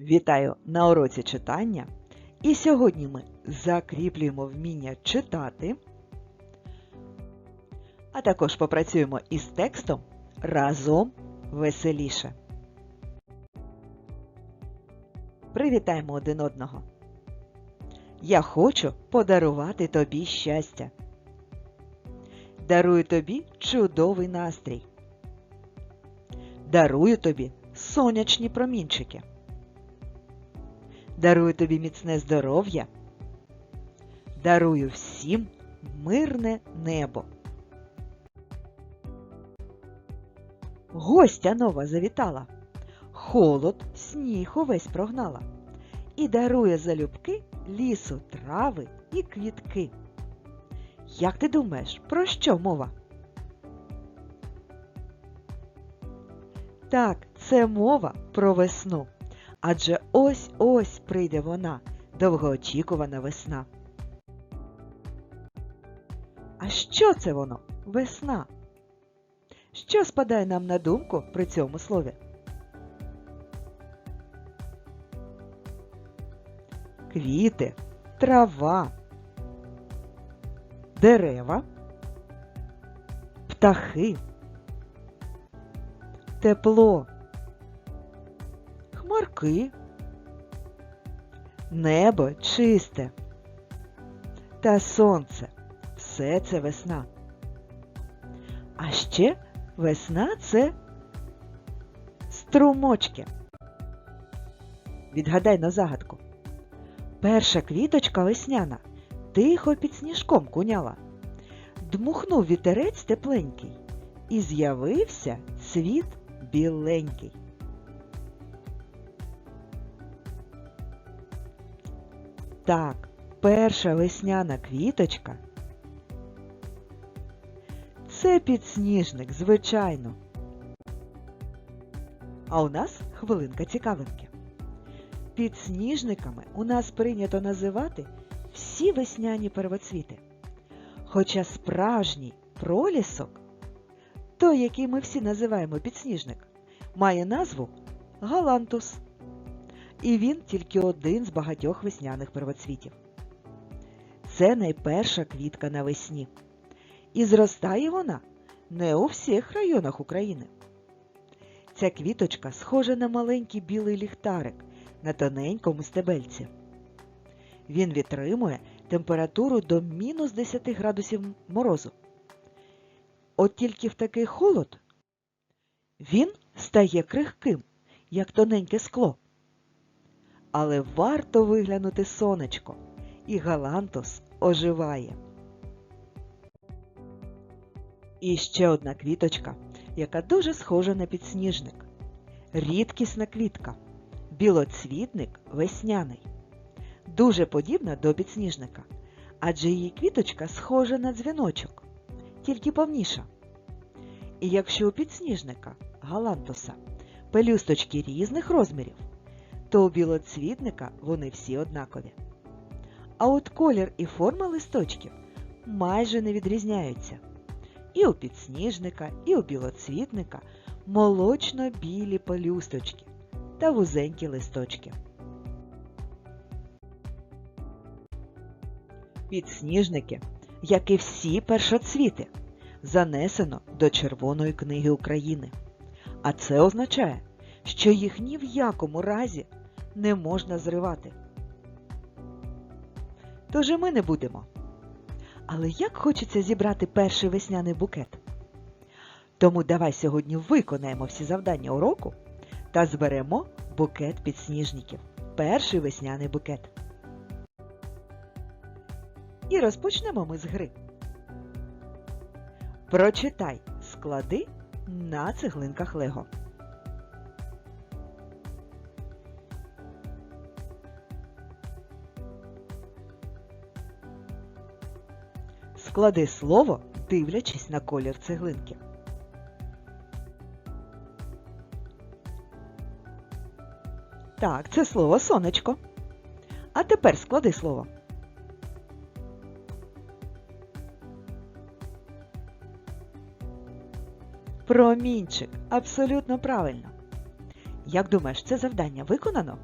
Вітаю на уроці читання. І сьогодні ми закріплюємо вміння читати, а також попрацюємо із текстом разом веселіше. Привітаємо один одного. Я хочу подарувати тобі щастя. Дарую тобі чудовий настрій. Дарую тобі сонячні промінчики. Дарую тобі міцне здоров'я. Дарую всім мирне небо. Гостя нова завітала. Холод, сніг увесь прогнала. І дарує залюбки лісу, трави і квітки. Як ти думаєш, про що мова? Так, це мова про весну. Адже ось-ось прийде вона, довгоочікувана весна. А що це воно? Весна? Що спадає нам на думку при цьому слові? Квіти, трава, дерева, птахи, тепло хмарки, небо чисте та сонце. Все це весна. А ще весна це струмочки. Відгадай на загадку. Перша квіточка весняна тихо під сніжком куняла. Дмухнув вітерець тепленький, і з'явився цвіт біленький. Так, перша весняна квіточка це підсніжник, звичайно. А у нас хвилинка цікавинки. Підсніжниками у нас прийнято називати всі весняні первоцвіти. Хоча справжній пролісок, той, який ми всі називаємо підсніжник, має назву галантус і він тільки один з багатьох весняних первоцвітів. Це найперша квітка навесні. І зростає вона не у всіх районах України. Ця квіточка схожа на маленький білий ліхтарик на тоненькому стебельці. Він витримує температуру до мінус 10 градусів морозу. От тільки в такий холод він стає крихким, як тоненьке скло. Але варто виглянути сонечко, і Галантус оживає. І ще одна квіточка, яка дуже схожа на підсніжник. Рідкісна квітка. Білоцвітник весняний. Дуже подібна до підсніжника, адже її квіточка схожа на дзвіночок, тільки повніша. І якщо у підсніжника галантуса пелюсточки різних розмірів, то у білоцвітника вони всі однакові. А от колір і форма листочків майже не відрізняються. І у підсніжника, і у білоцвітника молочно-білі пелюсточки та вузенькі листочки. Підсніжники, як і всі першоцвіти, занесено до Червоної книги України. А це означає, що їх ні в якому разі не можна зривати. Тож і ми не будемо. Але як хочеться зібрати перший весняний букет? Тому давай сьогодні виконаємо всі завдання уроку та зберемо букет підсніжників. Перший весняний букет. І розпочнемо ми з гри. Прочитай склади на цеглинках Лего. Склади слово, дивлячись на колір цеглинки. Так, це слово сонечко. А тепер склади слово. Промінчик. Абсолютно правильно. Як думаєш, це завдання виконано?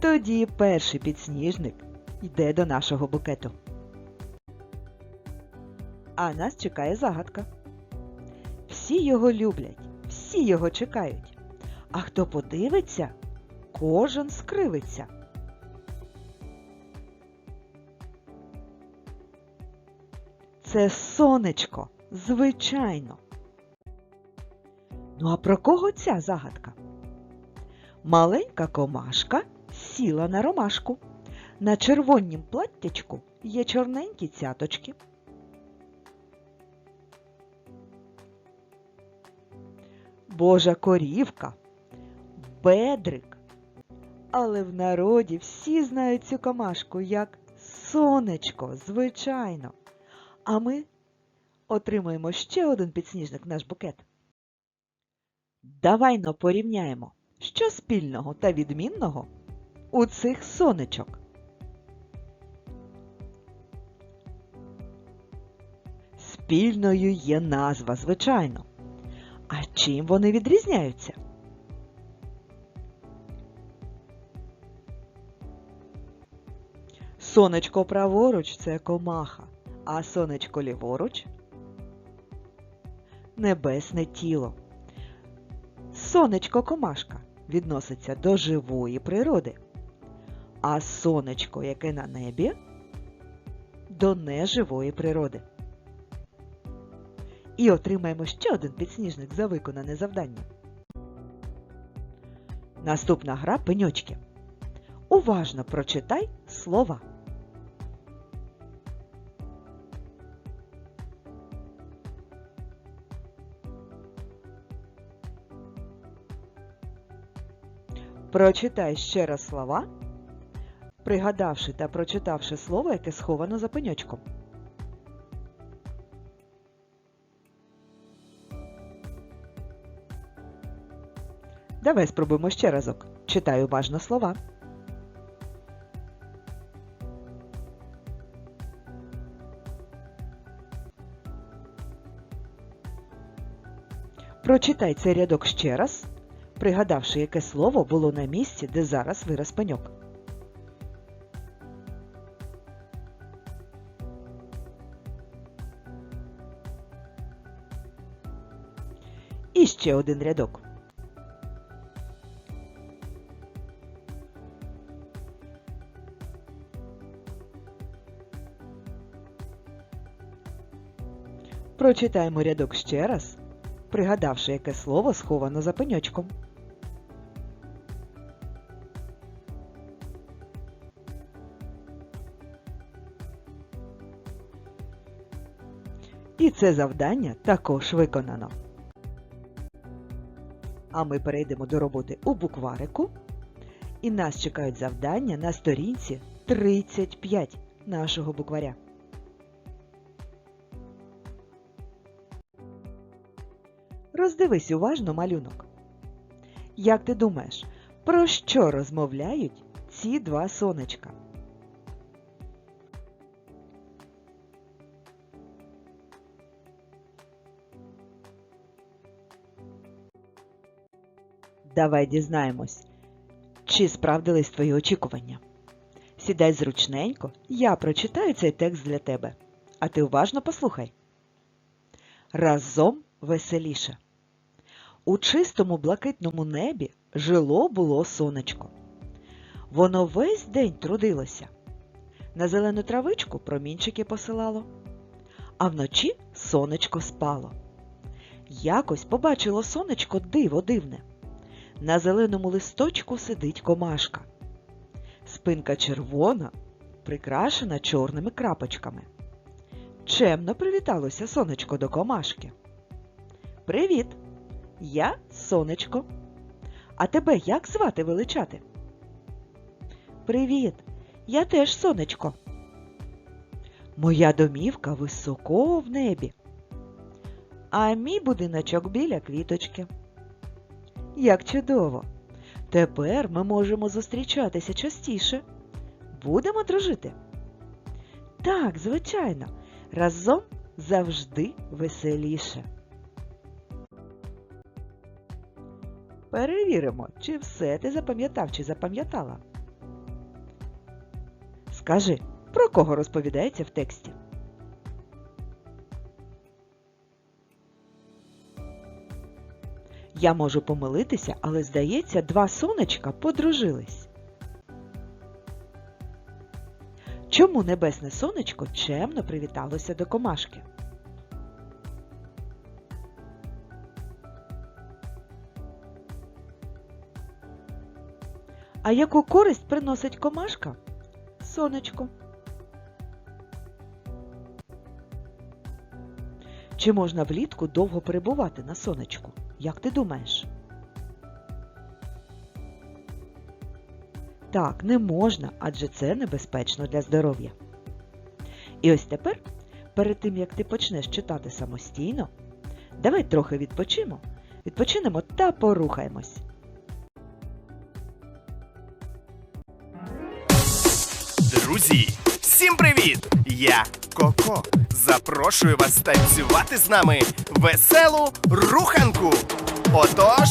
Тоді перший підсніжник йде до нашого букету. А нас чекає загадка. Всі його люблять, всі його чекають. А хто подивиться, кожен скривиться. Це сонечко, звичайно. Ну а про кого ця загадка? Маленька комашка сіла на ромашку. На червонім платтячку є чорненькі цяточки. Божа корівка, бедрик. Але в народі всі знають цю комашку як сонечко, звичайно. А ми отримаємо ще один підсніжник в наш букет. Давай но порівняємо, що спільного та відмінного у цих сонечок. Спільною є назва, звичайно. А чим вони відрізняються? Сонечко праворуч це комаха, а сонечко ліворуч небесне тіло. Сонечко комашка відноситься до живої природи, а сонечко, яке на небі, до неживої природи. І отримаємо ще один підсніжник за виконане завдання. Наступна гра пеньочки. Уважно прочитай слова. Прочитай ще раз слова, пригадавши та прочитавши слово, яке сховано за пеньочком. Давай спробуємо ще разок. Читай уважно слова. Прочитай цей рядок ще раз, пригадавши, яке слово було на місці, де зараз вираз пеньок. І ще один рядок. Прочитаємо рядок ще раз, пригадавши, яке слово сховано за пеньочком. І це завдання також виконано. А ми перейдемо до роботи у букварику. І нас чекають завдання на сторінці 35 нашого букваря. Роздивись уважно малюнок. Як ти думаєш, про що розмовляють ці два сонечка? Давай дізнаємось, чи справдились твої очікування. Сідай зручненько, я прочитаю цей текст для тебе, а ти уважно послухай. Разом веселіше. У чистому блакитному небі жило було сонечко. Воно весь день трудилося. На зелену травичку промінчики посилало, а вночі сонечко спало. Якось побачило сонечко диво дивне. На зеленому листочку сидить комашка. Спинка червона, прикрашена чорними крапочками. Чемно привіталося сонечко до комашки. Привіт! Я сонечко. А тебе як звати величати? Привіт! Я теж сонечко. Моя домівка високо в небі. А мій будиночок біля квіточки. Як чудово! Тепер ми можемо зустрічатися частіше. Будемо дружити? Так, звичайно, разом завжди веселіше. Перевіримо, чи все ти запам'ятав чи запам'ятала. Скажи, про кого розповідається в тексті? Я можу помилитися, але здається, два сонечка подружились. Чому небесне сонечко чемно привіталося до комашки? А яку користь приносить комашка? Сонечко. Чи можна влітку довго перебувати на сонечку? Як ти думаєш? Так, не можна, адже це небезпечно для здоров'я. І ось тепер, перед тим як ти почнеш читати самостійно, давай трохи відпочимо, відпочинемо та порухаємось. Друзі, всім привіт! Я Коко. Запрошую вас танцювати з нами веселу руханку. Отож.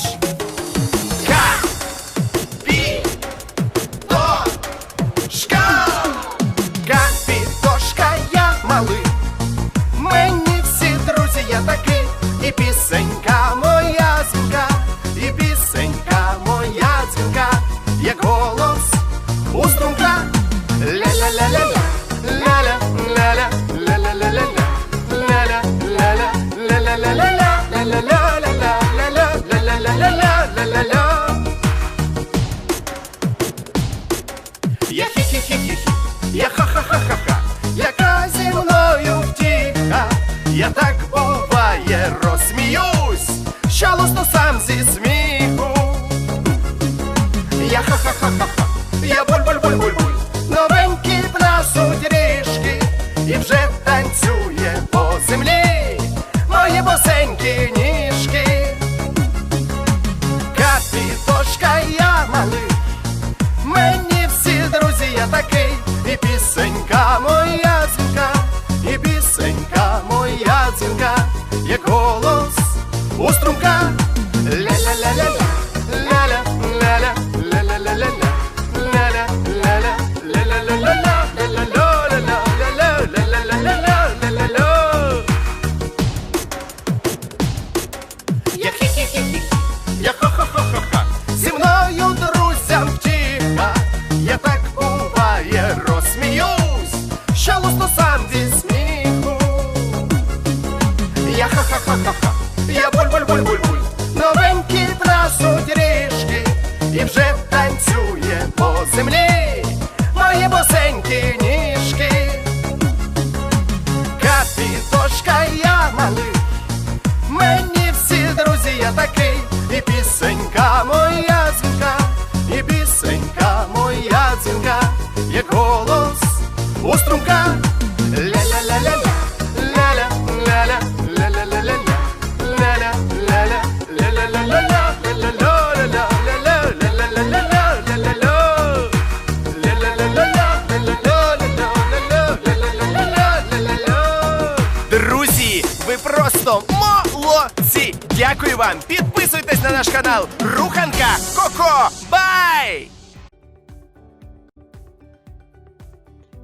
Вам! Підписуйтесь на наш канал Руханка Коко! Бай!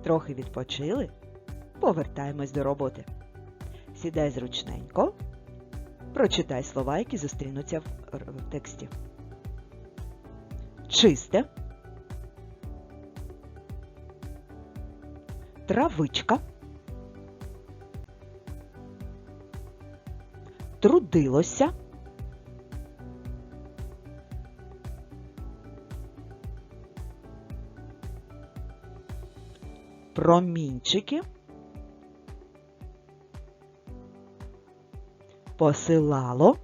Трохи відпочили? Повертаємось до роботи. Сідай зручненько. Прочитай слова, які зустрінуться в, в тексті. Чисте. Травичка. Трудилося. Промінчики. Посилало.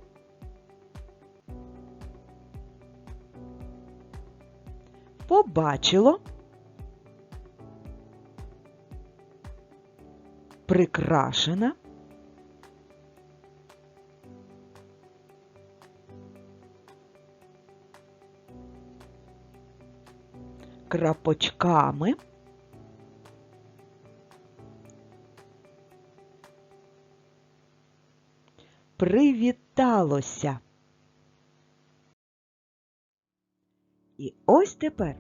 Побачило. Прикрашена. Крапочками. Привіталося. І ось тепер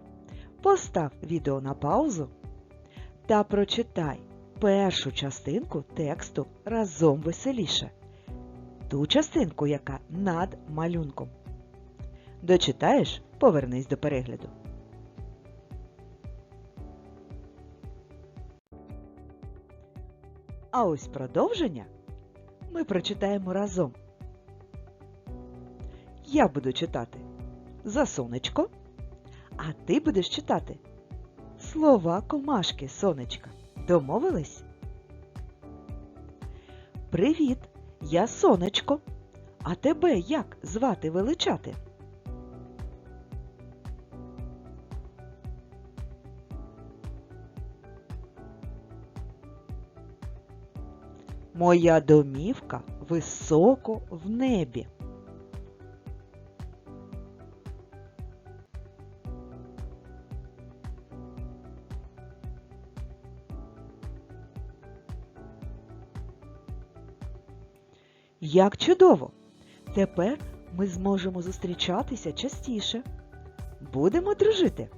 постав відео на паузу та прочитай першу частинку тексту разом веселіше. Ту частинку, яка над малюнком. Дочитаєш, повернись до перегляду. А ось продовження ми прочитаємо разом. Я буду читати за сонечко, а ти будеш читати слова комашки сонечка. Домовились? Привіт, я сонечко. А тебе як звати величати? Моя домівка високо в небі. Як чудово! Тепер ми зможемо зустрічатися частіше. Будемо дружити.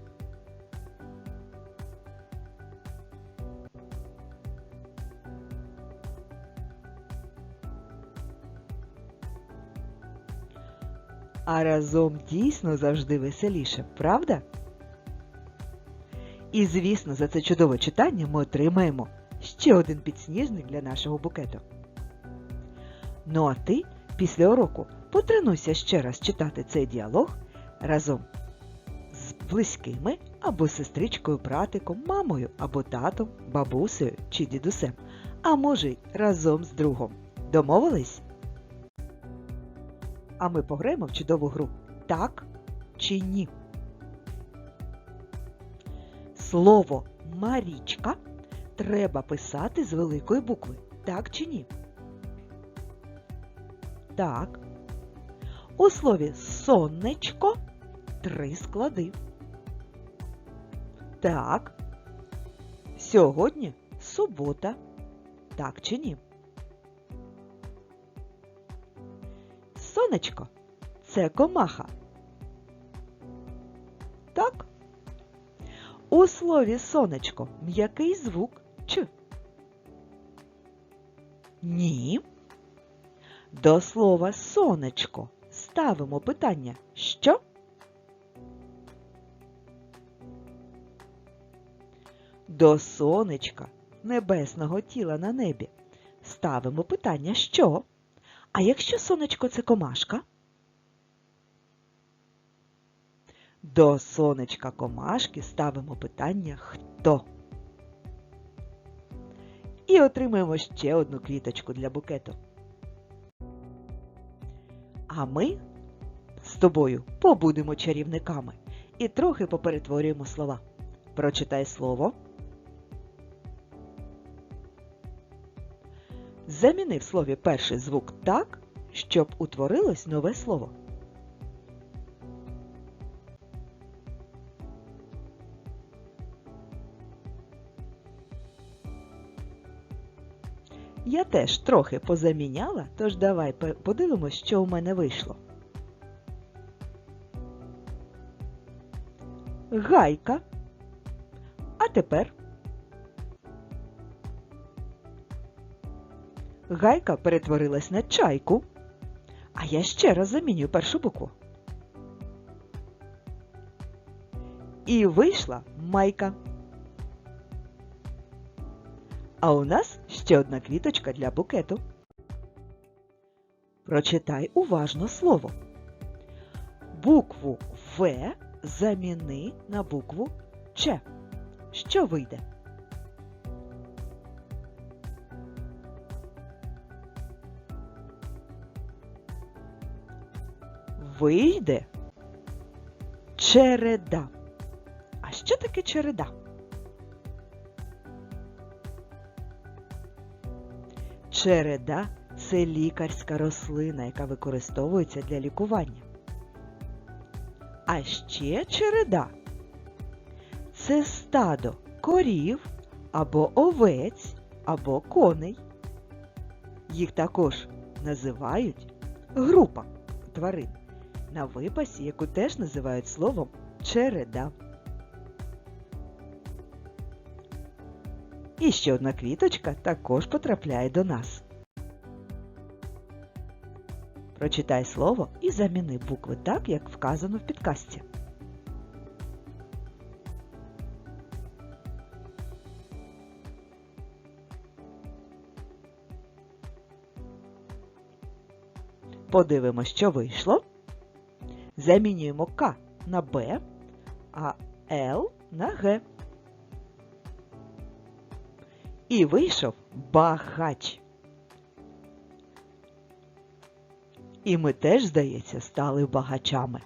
А разом дійсно завжди веселіше, правда? І, звісно, за це чудове читання ми отримаємо ще один підсніжник для нашого букету. Ну а ти після уроку потренуйся ще раз читати цей діалог разом з близькими або сестричкою, братиком, мамою або татом, бабусею чи дідусем, а може й разом з другом. Домовились? А ми пограємо в чудову гру так чи ні. Слово Марічка треба писати з великої букви. Так чи ні? Так. У слові сонечко три склади. Так. Сьогодні субота. Так чи ні? Сонечко це комаха. Так. У слові сонечко м'який звук Ч. Ні. До слова сонечко ставимо питання що? До сонечка небесного тіла на небі ставимо питання що? А якщо сонечко це комашка? До сонечка комашки ставимо питання хто? І отримаємо ще одну квіточку для букету. А ми з тобою побудемо чарівниками і трохи поперетворюємо слова. Прочитай слово. Заміни в слові перший звук так, щоб утворилось нове слово. Я теж трохи позаміняла, тож давай подивимось, що у мене вийшло. Гайка. А тепер Гайка перетворилась на чайку. А я ще раз замінюю першу букву. І вийшла майка. А у нас ще одна квіточка для букету. Прочитай уважно слово. Букву В заміни на букву Ч. Що вийде? Вийде череда. А що таке череда? Череда це лікарська рослина, яка використовується для лікування. А ще череда це стадо корів або овець, або коней. Їх також називають група тварин на випасі, яку теж називають словом череда. І ще одна квіточка також потрапляє до нас. Прочитай слово і заміни букви так, як вказано в підказці. Подивимось, що вийшло. Замінюємо К на Б, а Л на Г. І вийшов багач. І ми теж, здається, стали багачами.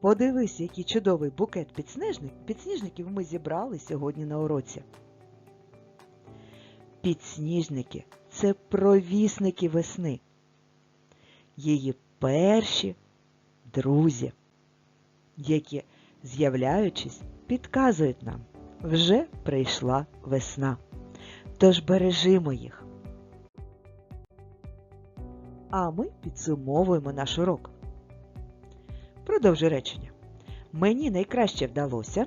Подивись, який чудовий букет підсніжник, підсніжників ми зібрали сьогодні на уроці. Підсніжники це провісники весни. Її перші друзі, які, з'являючись, підказують нам, вже прийшла весна. Тож бережімо їх. А ми підсумовуємо наш урок. Продовжуй речення. Мені найкраще вдалося.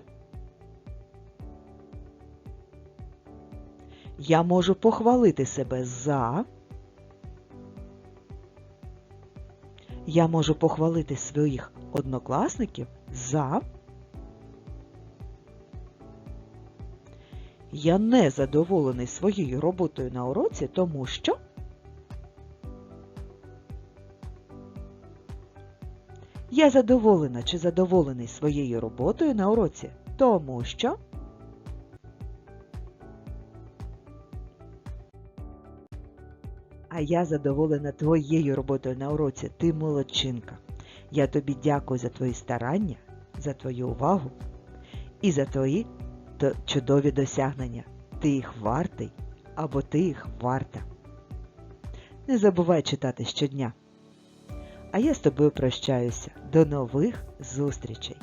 Я можу похвалити себе за. Я можу похвалити своїх однокласників за. Я не задоволений своєю роботою на уроці, тому що. Я задоволена чи задоволений своєю роботою на уроці, тому що. А я задоволена твоєю роботою на уроці. Ти молодчинка. Я тобі дякую за твої старання, за твою увагу і за твої чудові досягнення. Ти їх вартий або ти їх варта. Не забувай читати щодня. А я з тобою прощаюся. До нових зустрічей.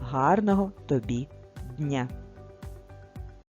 Гарного тобі дня!